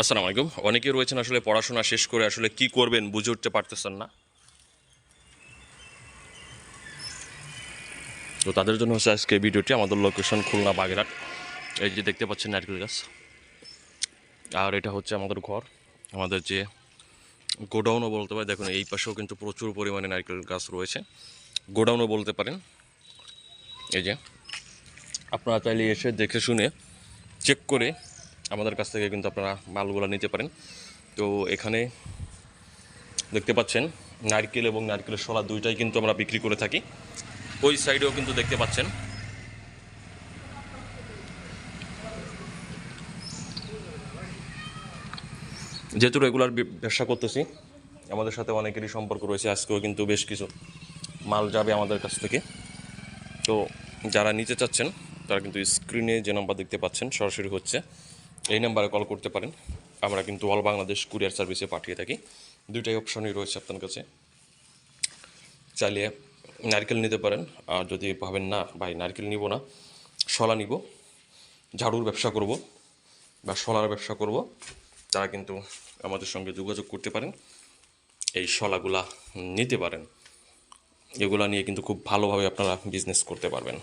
আসসালামু আলাইকুম। অনেকে রয়েছেন আসলে পড়াশোনা শেষ করে আসলে কি করবেন বুঝে উঠতে পারতেছেন না। তো তাদের জন্য হচ্ছে আজকে ভিডিওটি আমাদের লোকেশন খুলনা বাগেরহাট। এই যে দেখতে পাচ্ছেন নারকেল গাছ। আর এটা হচ্ছে আমাদের ঘর। আমাদের যে গোডাউনও বলতে পারে দেখুন এই পাশেও কিন্তু প্রচুর পরিমাণে নারকেল গাছ রয়েছে। গোডাউনও বলতে পারেন। এই যে, আপনারা চাইলে এসে দেখে শুনে চেক করে আমাদের কাছ থেকে কিন্তু আপনারা মালগুলো নিতে পারেন। তো এখানে দেখতে পাচ্ছেন, নারকেল এবং নারকেলের শলা দুইটাই কিন্তু আমরা বিক্রি করে থাকি। ওই সাইডেও কিন্তু দেখতে পাচ্ছেন। যেহেতু রেগুলার ব্যবসা করতেছি, আমাদের সাথে অনেকেরই সম্পর্ক রয়েছে। আজকেও কিন্তু বেশ কিছু মাল যাবে আমাদের কাছ থেকে। তো যারা নিতে চাচ্ছেন, তারা কিন্তু স্ক্রিনে যে নাম্বার দেখতে পাচ্ছেন, সরাসরি হচ্ছে। এই নাম্বারে কল করতে পারেন। আমরা কিন্তু অল বাংলাদেশ কুরিয়ার সার্ভিসে পাঠিয়ে থাকি। দুইটাই অপশনই রয়েছে আপনার কাছে। চাইলে নারকেল নিতে পারেন। আর যদি ভাবেন না, ভাই, নারকেল নিব না, শলা নিব, ঝাড়ুর ব্যবসা করব বা শলার ব্যবসা করব, তারা কিন্তু আমাদের সঙ্গে যোগাযোগ করতে পারেন। এই শলাগুলা নিতে পারেন। এগুলা নিয়ে কিন্তু খুব ভালোভাবে আপনারা বিজনেস করতে পারবেন।